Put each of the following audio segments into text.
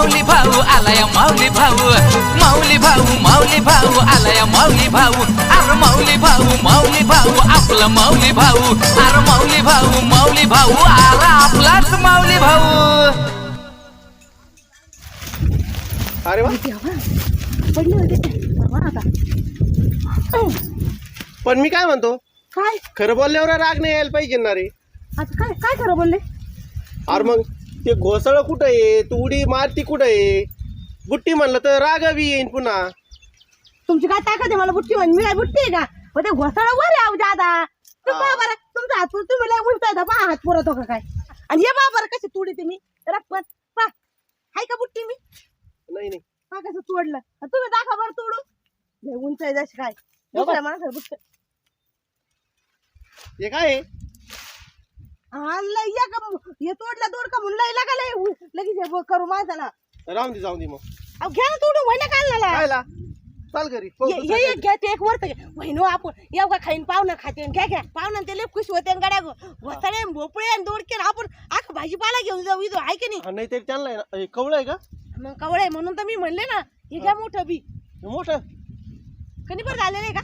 माऊली भाऊ आलाय माऊली भाऊ. माऊली भाऊ माऊली भाऊ आलाय माऊली भाऊ. अरे माऊली भाऊ माऊली भाऊ आपला माऊली भाऊ. अरे माऊली भाऊ माऊली भाऊ अरे आपलाच माऊली भाऊ. अरे वा. देवा पडले होते बरोबर आता पण मी काय म्हणतो? काय? खरं बोलल्यावर राग नाही यायला पाहिजे ना रे. आता काय काय खरं बोलले? अरे मग ते घोसळ कुठं आहे? तू उडी मारती कुठं आहे? बुट्टी म्हणलं तर राग बी येईन पुन्हा. तुमची काय ताकद आहे? मला बुट्टी म्हण मी काय बुट्टी आहे का? पण ते घोसाळा वर आहे अहो दादा ते हा. पहा बरं तुमचा हात पुरतो तुम्ही लय उलटा येता. पहा हात पुरवतो का काय? आणि हे बरं कशी तुडी तुम्ही रप्पत पहा हाय का बुट्टी मी? नाही नाही. पहा कसं तोडलं. आणि तुम्ही दाखवा बरं लय उंच आहे जशी काय. दुसऱ्या माणसाला बुट्ट हे काय आहे? हा लय या का हे तोडलं तोड का म्हणून लय लागा लय उ- लगेच हे ब- करू माणसाला. राहून दे जाऊन दे मग. अहो घ्या ना तोडून व्हायला काढला कायला चाल घरी पाहू ये दुसरं काय. घ्या ते एक वरत घ्या. वहिनो आपण येऊ का खाईन पाहुणं खाते घ्या घ्या. पाहुणं ते लय खुश होते आणि गड्या घोसाळे भोपळे आणि दोडके आणि आपण आख भाजीपाला घेऊन जाऊ इथं आहे की नाही? हा, नाही तरी त्यांना आहे ना हे कवळं आहे का? मग कवळे म्हणून तर मी म्हणले ना हे घ्या मोठं बी. हे मोठं? कधी पण झालेलं आहे का?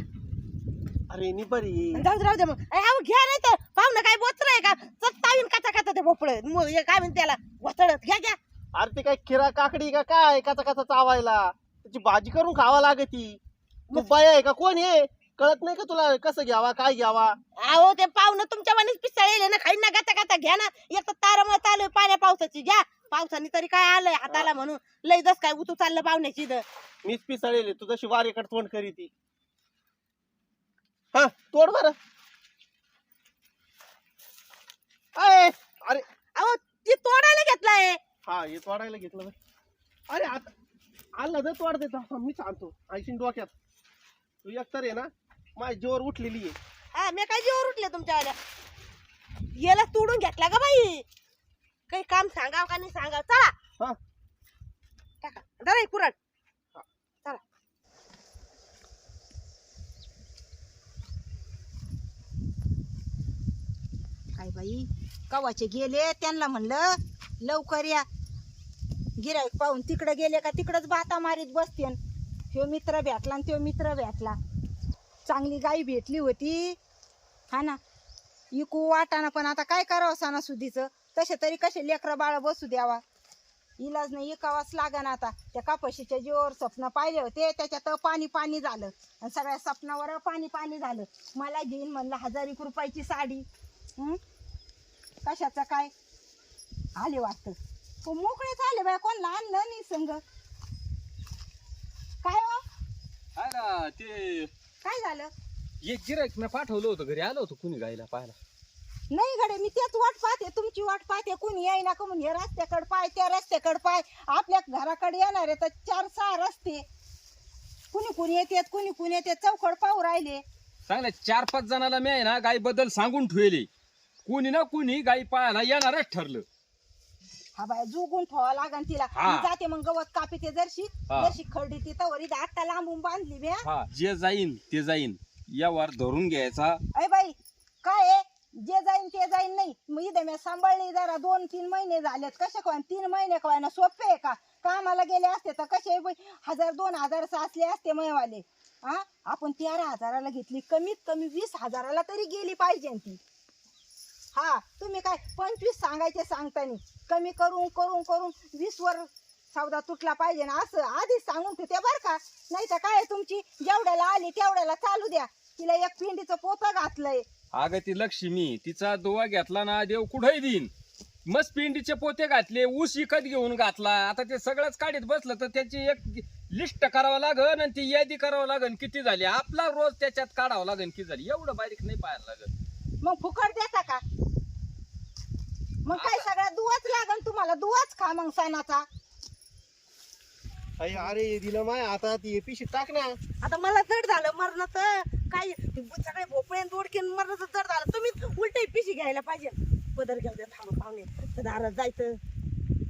अरे निबरी. जाऊ दे, राहू दे मग. अरे अहो घ्या नाही तर पाहुणं काय बोचर आहे का? चत्तावीन काचा काचा ते भोपळे. हे काय म्हणते त्याला? घोसाळत घ्या घ्या. अरे ते काय खिरा काकडी का काय? कचा कचा चावायला. त्याची भाजी करून खावा लागती तू. बाया आहे का? कोण आहे कळत नाही का तुला? कसं घ्यावा काय घ्यावा? अहो ते पाहुणं तुमच्या मनीच पिसाळले ना खाईन ना गाता गाता घ्या ना. एक तर तारामुळे चालू पाण्या पावसाची. घ्या. पावसाने तरी काय आलंय हाताला म्हणून. लय दस काय उतू चाललं पाहुण्याची इथं. मीच पिसळलेले तू जशी वारेकडे तोंड करी ती हा तोड बर. अरे! अहो ती तोडायला घेतलाय. हा हे तोडायला घेतलं बरं. अरे आता आलं तर तोड देतो हा, मी सांगतो. ऐशीन डोक्यात. तू एकतर आहे ना माझ्या जीवर उठलेली आहे. हा मी काय जीवर उठले तुमच्या आल्या याला तोडून घेतला का बाई? काही काम सांगाव का नाही सांगाव? चला. हा. टाका. जरा एक कुराड चला काय बाई? कवाचे गेले? त्यांना म्हणलं लवकर या. गिराईक पाहून तिकडे गेले का तिकडंच बाता मारीत बसते ह्यो मित्र भेटला आणि त्यो मित्र भेटला. चांगली गाई भेटली होती. हा ना? इकू वाटाना पण आता काय करावं सणासुदीचं? तसे तरी कसे लेकरं बाळ बसू द्यावा? इलाज नाही इकावाच लागन आता. त्या कापशीच्या जीवावर स्वप्न पाहिले होते. त्याच्यात पाणी पाणी झालं. आणि सगळ्या स्वप्नावर पाणी पाणी झालं. मला घेईन म्हणलं हजारी रुपयाची साडी. हं? कशाचं काय? आले वाटत. तो मोकळेच आले बाय कोणला आणलं नाही संग. काय हो? काय ना ते काय झालं? एक गिरायक मी पाठवलं होतं घरी आलो होतो कुणी गायला पाहायला. नाही गडे मी तेच वाट पाहते तुमची वाट पाहते कोणी येईना का म्हणून? हे रस्त्याकडे पाय त्या रस्त्याकडे पाय. आपल्या घराकडे येणार आहे तर चार सहा रस्ते. कुणी कुणी येतात कुणी कुणी येते चौकड पाहू राहिले. चांगल्या चार पाच जणाला मी आहे ना गाई बद्दल सांगून ठेवले. कुणी ना कुणी गाई पाहायला येणारच ठरलं. हा बाय जुगून ठेवा लागन तिला. हा. मी जाते मग गवत कापी ते जरशी हा. जरशी खरडी ती तवरी आत्ता लांबून बांधली मी हा जे जाईन ते जाईन. या वार धरून घ्यायचा. अय बाई काय आहे? जे जाईन ते जाईन नाही. मग इथे मी सांभाळली जरा दोन तीन महिने झालेत. कसे काय तीन महिने काय ना सोपे आहे का? कामाला गेले असते तर कसे बाई? हजार दोन हजार साचले असते मयवाले. हा आपण तेरा हजाराला घेतली. कमीत कमी वीस हजाराला तरी गेली पाहिजे ती. हा तुम्ही काय पंचवीस सांगायचे सांगतानी. कमी करून करून करून वीस वर सौदा तुटला पाहिजे ना असं आधीच सांगून ठेवते बरं का. नाही तर काय तुमची जेवढ्याला आली तेवढ्याला चालू द्या. तिला एक पिंडीचं पोतं घातलंय. अगं ती लक्ष्मी तिचा दोवा घेतला ना देव कुठेही देईन. मस्त पिंडीचे पोते घातले ऊस विकत घेऊन घातला. आता ते सगळंच काढीत बसलं तर त्याची एक लिस्ट करावं लागन आणि ती यादी करावं लागन किती झाली. आपला रोज त्याच्यात काढावं लागन किती झाली. एवढं बारीक नाही पाहायला लागत. मग फुकट देता का? मग काय सगळा दुवाच लागन तुम्हाला? दुवाच खा मग सणाचा. अरे अरे दिलं माय आता ती पिशी टाक ना. आता मला जड झालं मरण तर काय सगळे भोपळे दोडके मरण जड झालं. तुम्ही उलट पिशी घ्यायला पाहिजे. पदर घेऊ द्या थांबा पाहुणे. तर दारात जायचं.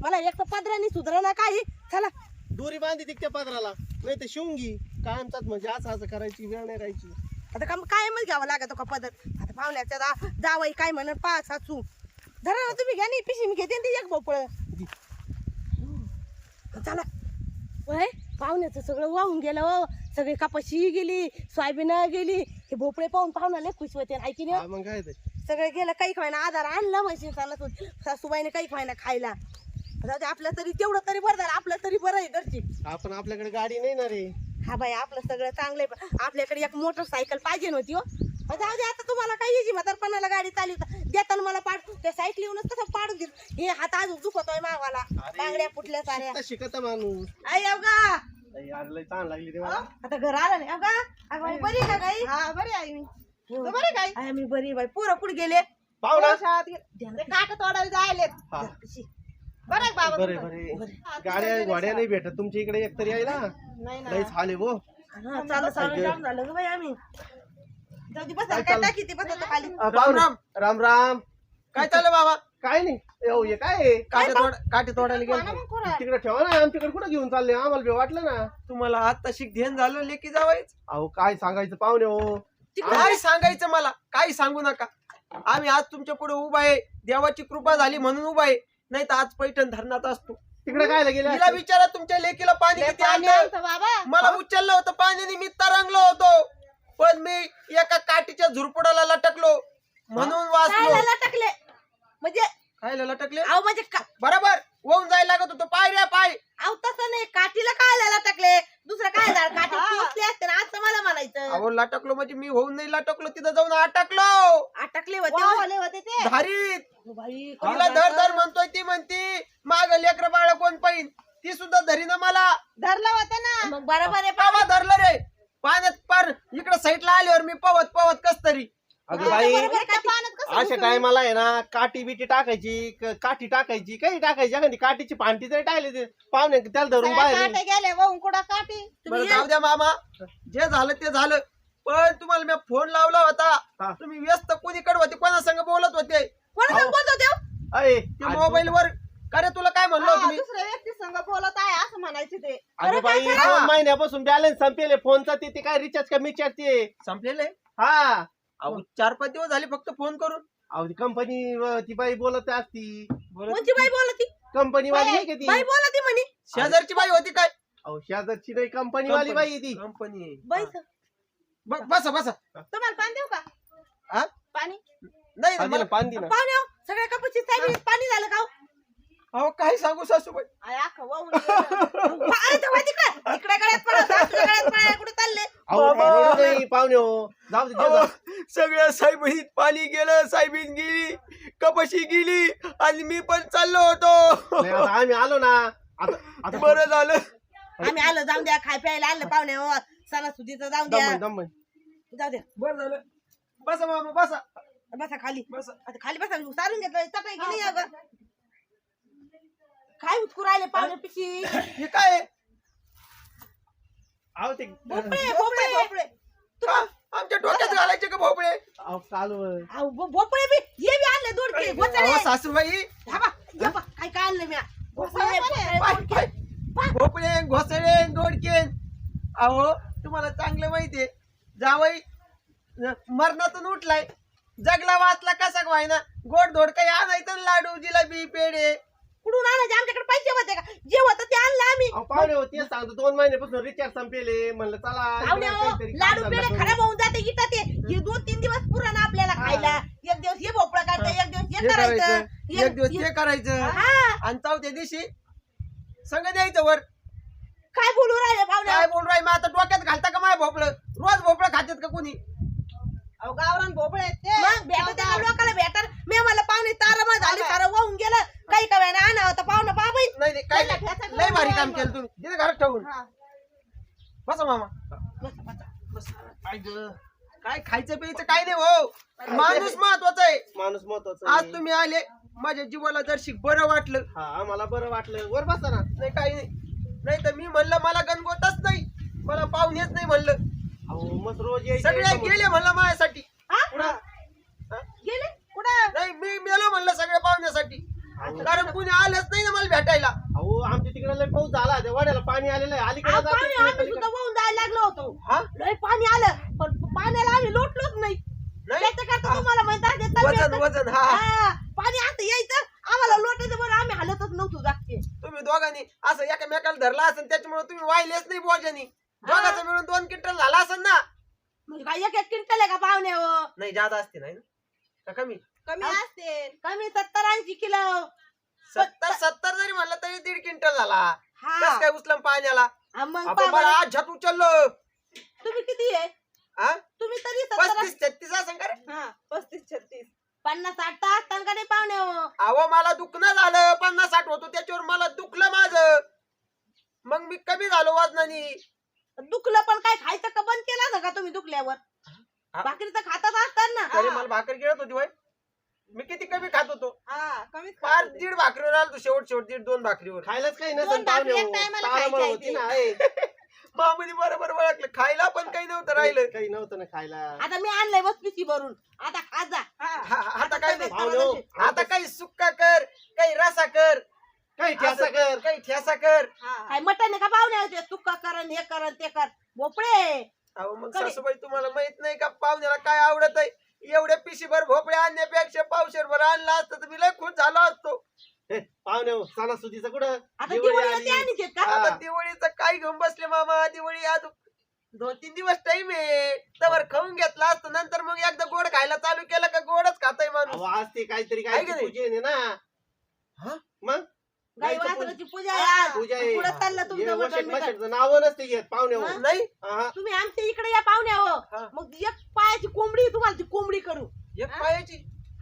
मला एक तर पदराने सुधारणा काही. चला. दोरी बांधी ती त्या पदराला. नाही तर घे. कायमचाच म्हणजे असं असं करायची वेळ नाही राहायची. आता काम कायमच घ्यावं लागत का पदर? आता पाहुण्याच्या जावई काय म्हणत पा सासू. धरा ना तुम्ही घ्या नाही पिशी मी घेते ना ती एक भोपळ. चला. वय पाहुण्याचं सगळं वाहून गेलं हो. सगळी कपाशी गेली सोयाबीन गेली. हे भोपळे पाहून पाहुणा लय खुश होते ऐकी नाही? मग काय ते? सगळं गेलं काही खायना आधार आणला म्हशी चालत होती. सासूबाईने काही खायना खायला. जाऊ दे, आपलं तरी तेवढं तरी बरं झालं आपलं तरी बरं आहे घरची. आपण आपल्याकडे गाडी नाही ना रे. हा बाई आपलं सगळं चांगलं आहे आपल्याकडे एक मोटरसायकल पाहिजे नव्हती हो. जाऊ दे आता तुम्हाला काही यायची म्हातारपणाला गाडी चालू देताना मला पाड त्या साईट लिहूनच तसं पाडून दिल हे हात आज दुखतोय मावाला. बांगड्या फुटल्या साऱ्या. शिकता शिकता माणूस. आई अवघा आई, आज लय ताण लागली रे मला. आता घर आलं नाही अवघा अगं बाई बरी का गाई हा बरे आहे मी. तू बरी काय मी बरी बाई. पोरं कुठे गेले? पाहुणा? शाळेत गे- ते काट तोडायला जायलेत. हा. बरं आहे बाबा? बरे तुमचं? बरे गाड्या घोड्या नाही भेटत. तुमच्या इकडे एकतरी आहे ना? नाही ना. लईच हाल आहे हा, जाम झालं ग बाई आम्ही. जाऊ दे बस काय काय चाललं? टाकी ते? बस आता खाली. राम राम. राम राम. काय चाललं बाबा? काय नाही. हे काय आहे? काटे तोड काटे तोडायला कोणा गेलो मग कोणा? तिकडे ठेवा ना आमच्याकडे कुठं घेऊन चालले? आम्हाला बी वाटलं ना. तुम्हाला आता शिक ध्यान झालं लेकी जावायच. अहो काय सांगायचं पाहुणे हो. काय सांगायचं मला? काही सांगू नका. आम्ही आज तुमच्यापुढे उभा आहे. देवाची कृपा झाली म्हणून उभा आहे. नाही तर आज पैठण धरणात असतो. तिकडे काय गेले तिला विचारा तुमच्या लेकीला पाणी लय किती पाणी बाबा. मला उचललं होतं पाण्याने मी तरंगलो होतो. पण मी एका काठीच्या झुरपुडाला लटकलो. म्हणून वाचलो. लटकले? म्हणजे काय लटकले? अहो म्हणजे का- बरोबर. होऊन जायला लागत होतं. पाय रे पाय. अहो तसं नाही. काठीला काय लटकले? दुसरं काय झालं? काठी टोचली असते ना असं मला म्हणायचं. अहो लटकलो म्हणजे मी होऊन नाही लटकलो तिथं जाऊन अटकलो. अटकले होते वाव आले होते ते. धारीत. बाई तिला धर धर म्हणतोय ती म्हणती माग लेकर बाळ कोण पाहिन? ती सुद्धा धरीनं मला. धरलं होतं ना. मग बरोबर आहे पावा धरलं रे. पाण्यात पार इकडे साईडला आल्यावर मी पवत पवत कस तरी. अगं बाई बरोबर त्या पाण्यात कसं अशा टायमाला आहे ना काठी बिटी टाकायची क- काठी टाकायची काही टाकायची एखादी काठीची फांटी तरी टाकली ते पाहुणे त्याला धरून बाहेर काटे गेले वाहून कुठं काठी? बरं तुम्ही जाऊ द्या मामा. जे झालं ते झालं. पण तुम्हाला मी फोन लावला हा. होता तुम्ही व्यस्त कोणीकडे होते कोणा संग बोलत होते? कोण अहो. बोलतो देव अय, ते मोबाईल वर अरे तुला काय म्हणलो हा, तुम्ही? दुसऱ्या व्यक्ती संग बोलत आहे असं म्हणायचे ते. अगं बाई हा. दोन महिन्यापासून बॅलन्स संपेले फोनचा ते ते काय रिचार्ज कमी ते संपलेले? हा. अहो चार पाच दिवस झाले फक्त फोन करून. अहो कंपनी ती बाई बोलत असती. बोलत कोणची बाई बोलती? कंपनी वाली आहे का ती? बाई बोलती म्हणे. शेजारची बाई होती काय? अहो शेजारची नाही कंपनी वाली बाई आहे ती. कंपनी बाई बसा बसा. तुम्हाला पाणी देऊ का? हा? पाणी? नाही पाणी मला- पाहुणे हो, सगळ्या साहेब पाणी झालं का हो? अहो काय सांगू सासूबाई. तिकडे तिकडे गळ्यात पडा सासूच्या गळ्यात पडा कुठे चालले? अहो नाही पाहुणे हो. जाऊ दे अहो. सगळ्या साहेबीत पाणी गेलं साहेबीन गेली कपाशी गेली आणि मी पण चाललो होतो. आता आम्ही आलो ना. आता आता बरं झालं. आम्ही आलो जाऊन द्या खाय प्यायला आणलं पाहुणे हो. सणासुदीचं जाऊन द्या. दम जाऊ द्या बरं झालं. बसा मामा बसा. बसा खाली. बसा. आता खाली बसा सारून घेतलं गेली अगं? काय उचकू राहिले पाहुणे पिशी हे काय? आहे? अहो ते भोपळे भोपळे! भोपळे का? आमच्या डोक्यात घालायचे का भोपळे? अहो भो- भोपळे बी हे बी आणले दोडके घोसाळे अहो, सासूबाई! हे काय काय आणलं मी घोसाळे, भोपळे, पाय, दोडके. पाय. भोपळे घोसळे दोडके! अहो तुम्हाला चांगलं माहितीये जावई मरणातून उठलाय. जगला वाचला कसा व्हायना गोड धोड काही आणायचं लाडू जिलेबी पेढे. कुठून आणायचे? आमच्याकडे पैसे होते का? जे होतं ते आणलं आम्ही. अहो पाहुणे हो तेच सांगतो. दोन महिन्यापासून रिचार्ज संपेले. म्हणलं चला पाहुणे हो, काहीतरी काम लाडू धंदा पेढे करू. खराब होऊन जाते इथं ते. हे. दोन तीन दिवस पुराण आपल्याला खायला. एक दिवस हे भोपळा काढतं एक दिवस हे हे करायचं. करायचं. एक दिवस ते करायचं. हा. आणि चौथ्या दिवशी संग द्यायचं वर. काय बोलू राहिले पाहुणे काय बोल राही मग आता डोक्यात घालता का माय भोपळं? रोज भोपळं खातात का कोणी? अहो गावरान भोपळे आहेत ते. मग भेटर मी मला पाहुणे तारामा झाली सारं वाहून गेलं. काही का वेळा आणा होता पाहुणं बाबाई नाही नाही, काय नाही. लय भारी काम. केलं तुम्ही. तिथे घरात ठेवून. हा. बसा मामा. काय ग? काय खायचं प्यायचं काय नाही हो. माणूस महत्त्वाचा आहे. माणूस महत्त्वाचा आज तुम्ही आले माझ्या जीवाला जर शिक बरं वाटलं. हा मला बरं वाटलं. वर बसा ना. नाही काही नाही. नाही तर मी म्हणलं मला गणगोतच नाही. मला पाहुणेच नाही म्हणलं. अहो मग रोज यायचे सगळे यायचं गेले म्हणलं माझ्यासाठी. हा? गेले? कुठं? नाही मी मेलो म्हणलं सगळ्या पाहुण्यासाठी. कारण कुणी आलंच नाही ना मला भेटायला. अहो आमच्या तिकडे लय पाऊस झाला. त्या वाड्याला पाणी आलेलं आहे. अलीकडे अहो, पाणी आम्ही. सुद्धा वाहून जायला लागलो होतो. हा? लय पाणी आलं पण पाण्याला आम्ही लोटलोच नाही. नाही? त्याच्याकरता तुम्हाला माहीत आहे ते वजन तब्येत- वजन हा हा, पाणी आता यायचं. आम्हाला लोटायचं बरं आम्ही हलतच नव्हतो जागते तुम्ही तुम्ही दोघांनी असं एकामेकाला धरला असेल त्याच्यामुळे तुम्ही वाहिलेच नाही बोजानी. दोघांचं मिळून दोन क्विंटल झाला असेल ना? म्हणजे काय एक एक क्विंटल आहे का पाहुणे हो? नाही जादा असते नाही ना? का कमी? कमी असते. कमी सत्तर ऐंशी किलो. सत्तर सत्तर जरी म्हणलं तरी दीड क्विंटल झाला. हा. कस काय उचलम पाण्याला. हा, मग आपण पहा मला बरं. आज झट उचललो. तुम्ही किती आहे? हा? तुम्ही तरी सत्तर पस्तीस छत्तीस असं का रे हा पस्तीस छत्तीस. पन्नास साठ तर असताना का नाही पाहुणे हो? अहो मला दुखणं झालं. पन्नास साठ होतो त्याच्यावर मला दुखलं माझं. मग मी कमी झालो वजनानी. दुखलं पण काय? खायचं का बंद केलं असं का तुम्ही दुखल्यावर? हा. भाकरी तर खातच असतात ना. तरी मला भाकर गिळत होती वय मी किती कमी खात होतो. हा कमीच होते. दीड भाकरीवर आलो तू शेवट शेवट दीड दोन भाकरीवर. खायलाच काही दोन नसेल भाकरी पाहुणे एक हो. टायमाला तारामळ खायची होती ना आहे आहे. मामाने बरोबर ओळखलं. खायला पण काही नव्हतं राहिलं. काही नव्हतं ना खायला. आता मी आणलंय बस पिशी भरून. आता खा जा. हा. हा- हा- आता काही नाही पाहुणे हो. आता काही सुक्का कर काही रसा कर. काही ठेसा कर. काही ठेसा कर काय मटण आहे का पाहुणे होते तुक्का करण हे करण ते कर भोपळे. अहो मग कडे. सासूबाई तुम्हाला माहीत नाही का पाहुण्याला काय आवडत आहे? एवढ्या पिशीभर भोपळे आणण्यापेक्षा पावशेरभर आणला असतं तर मी लय खुश झालो असतो. हे, पाहुणे हो, सणासुदीचं कुठं? आता दिवाळी आली. ते का? हा. आता दिवाळीचं काय घेऊन बसले मामा? दिवाळी आज दोन तीन दिवस टाइम आहे. तवर खाऊन घेतला असतो नंतर मग एकदा गोड खायला चालू केलं का गोडच खाताय माणूस. अहो, आज ते काहीतरी काय की नाही? पूजन आहे ना. हा? मग? गाई वासराची पूजा. पूजा आहे. पुढं चाललं हे. तुमचं वशेट मटण बिटण. मशेटचं नाव नसते घेत पाहुणे हो. हा? नाही. हा. तुम्ही आमच्या इकडे या पाहुण्या हो. हा. मग एक पायाची कोंबडी तुम्हाला ती कोंबडी करू. एक पायाची?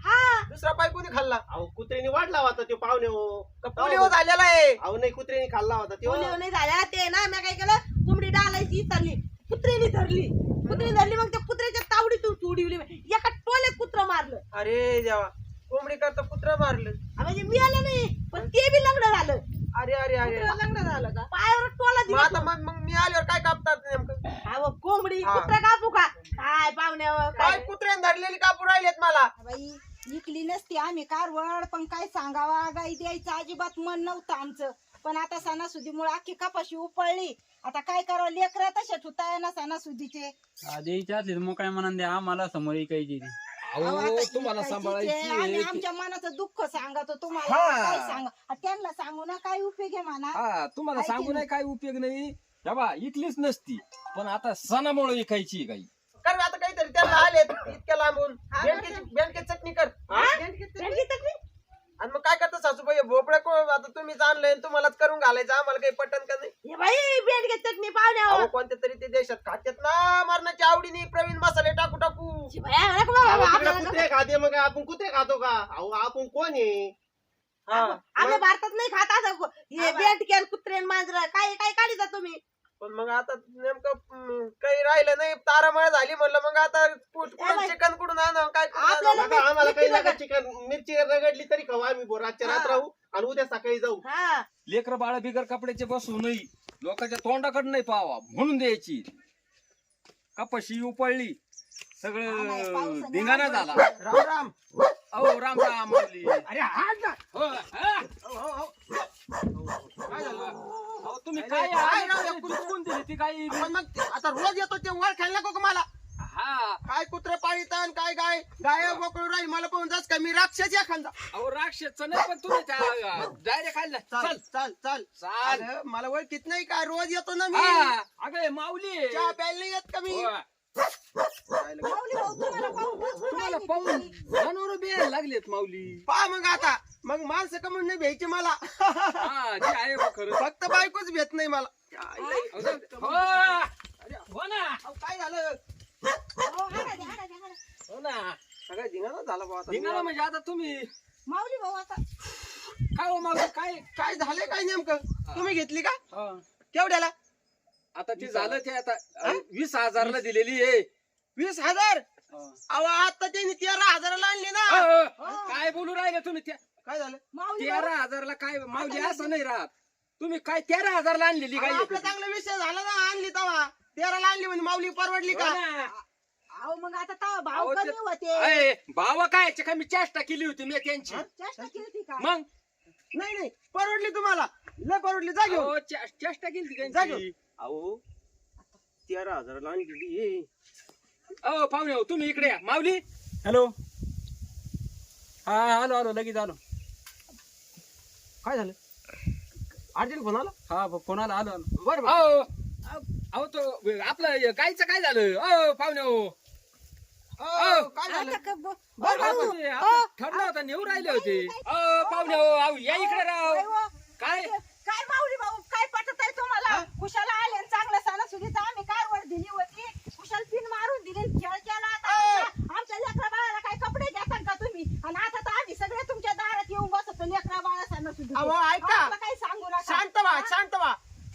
हा. दुसरा पाय कोणी खाल्ला? अहो कुत्र्याने वाढला होता तो पाहुणे हो. का पोलिओ झालेला आहे? अहो नाही कुत्र्याने खाल्ला होता तो. कोणी नाही झाल्या ते ना मी काय केलं कोंबडी डालायची चालली कुत्र्याने धरली. कुत्रीने धरली मग त्या कुत्र्याच्या तावडीतून सोडवली एका टोल्यात कुत्र मारलं. अरे देवा. कोंबडी करता कुत्रा मारलं. म्हणजे मी आलं नाही पण ते बी लग्न झालं. अरे अरे अरे. लग्न झालं का? पायावर टोला मग दिला आता मग मग मी आल्यावर काय कापतात नेमकं? अहो, कोंबडी हा. कुत्रा कापू का? काय पाहुण्यावर काय काय कुत्र्याने धरलेली कापूर राहिलेत मला? बाई विकली नसती आम्ही कारवड पण काय सांगावा गाई द्यायचं अजिबात मन नव्हतं आमचं. पण आता सणासुदीमुळे अख्खी कपाशी उपळली. आता काय करावं लेकरं तशा ठुताय ना सणासुदीचे. द्यायची असली तर मोकळ्या मनाने द्या आम्हाला समोर ऐकायची ती. अहो, तुम्हाला सांभाळायची आहे. आमच्या मनाचं दुःख सांगतो तुम्हाला. हा. काय सांग त्यांना सांगू ना काय उपयोग आहे म्हणा. हा तुम्हाला सांगू ना. नाही काय उपयोग नाही. हे बा इकलीच नसती. पण आता सणामुळे इकायची काही. कर आता काहीतरी त्यांना आलेत. इतक्या लांबून. बँकेची बँकेची चटणी कर. भेंडी चटणी? आणि मग काय करता सासूबाई? भोपळा कोण? आता तुम्हीच आणलंय आणि तुम्हालाच करून घालायचं. आम्हाला काही पटन का नाही? हे बाई भेंडगे चटणी पाहुण्यावर. अहो कोणत्या तरी ते देशात खात्यात ना मरणाची आवडीने प्रवीण मसाले टाकू टाकू. नको. बाबा, कुत्रे खाते मग आपण कुत्रे खातो का? अहो आपण कोण आहे? हा. आम्ही भारतात नाही खात असं. हे बेंडके कुत्रे मांजर काय काय काढिता तुम्ही? पण मग आता नेमकं काही राहिलं नाही तारामळ झाली म्हणलं मग आता चिकन कुठून आणावं काय आपल्याला आम्हाला काही मिरची नका चिकन मिरची रगडली तरी खाऊ आम्ही बो- रातच्या रात हा. राहू आणि उद्या सकाळी जाऊ. हा. लेकर बाळ बिगर कपड्याचे बसू नाही लोकांच्या तोंडाकडे नाही पावा म्हणून द्यायची. कपाशी उपळली. हा सगळं पावसाने धिंगाणा झाला. राम राम. अहो राम राम अरे ना हो, हा? हो, हो, हो. काय तुम्ही अरे, काय काय राव, आहे? चुकून दिली ती काही आपण मग ते- आता रोज येतो ते वर खायला नको का मला? हा. काय कुत्रे पाळीतान काय गाय? गाय बोकळू राहील मला पाहून जास का मी राक्षस एखादा अहो राक्षस नाही पण तुम्ही डायरेक्ट खायला चाल चल. चाल चाल. चाल. अरे, मला ओळखीत नाही का? रोज येतो ना मी. हा. अगं हे माऊली. चहा प्यायला नाही येत का मी. माऊली भाऊ तुम्हाला पाहून तुम्हाला पाहून. जनावर बियायला लागलेत माऊली. पहा मग आता. मग माणसं कमून नाही भ्यायची मला? हा ते आहे बा खरं. फक्त बायकोच भेट नाही मला. हो, अरे, हो ना. अहो, काय झालं? हो, द्या, द्या, हाणा. हो ना. सगळं धिंगाणा झाला बुवा आता. धिंगाणा म्हणजे आता तुम्ही. माऊली भाऊ आता. काय हो माऊली काय? काय झालंय काय नेमकं? तुम्ही घेतली का? हा. केवढ्याला? आता ते झालं ते आता अहो, वीस हजारला दिलेली आहे. वीस हजार? हा. अहो आता त्यांनी तेरा हजाराला आणली ना. अहो, काय बोलू राहिले तुम्ही त्या- काय झालं? माऊली तेरा हजारला काय माऊली असं नाही राहत. तुम्ही काय तेरा हजारला आणलेली काय आपला चांगला विषय झाला ना आणली तवा तेराला आणली म्हणजे माऊली परवडली हो का. अहो मग आता तवा भाव अहो, कमी होते. अय, भावा काय? काय मी चेष्टा केली होती मी त्यांची. चेष्टा केली का? मग? नाही नाही. परवडली तुम्हाला. लय परवडली. जा घेऊन. अहो, चे- चेष्टा केली होती जा त्यांची. घेऊन. अहो. तेरा हजाराला आणली अहो पाहुणे हो तुम्ही इकडे या. माऊली? हॅलो. हा आलो आलो लगेच आलो. काय झालं? अर्जंट फोन आला? हा कोणाला आलो बरं बरं. अहो अहो तो आपलं गायचं काय झालं? अहो पाहुणे हो अहो, काय झालं? आता का ब- बरं, आपण ठरलं होतं नेऊ राहिले होते. अहो पाहुणे हो अहो या इकडे राव काय? काय काय माऊली भाऊ काय पटत आहे तुम्हाला कुशाला आले आणि चांगलं सणासुदीचा आम्ही काय वर दिली होती कुशाल पिन मारून दिली आणि खेळ केला आता आमचा. आमच्या लेकरा बाळाला काय कपडे घेता का तुम्ही आणि आता तर आम्ही सगळे तुमच्या दारात येऊन बसतो लेकरा बाळा अहो, ऐका. काही सांगू नका. शांत व्हा शांत व्हा.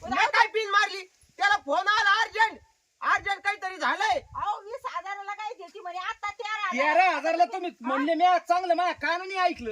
मी काय पिन मारली? त्याला फोन आला अर्जंट. अर्जंट काहीतरी झालंय. अहो वीस हजाराला काय देते म्हणे? आता तेरा हजार. तेरा हजारला तुम्ही म्हणले मी आज चांगलं माझ्या कानाने ऐकलं.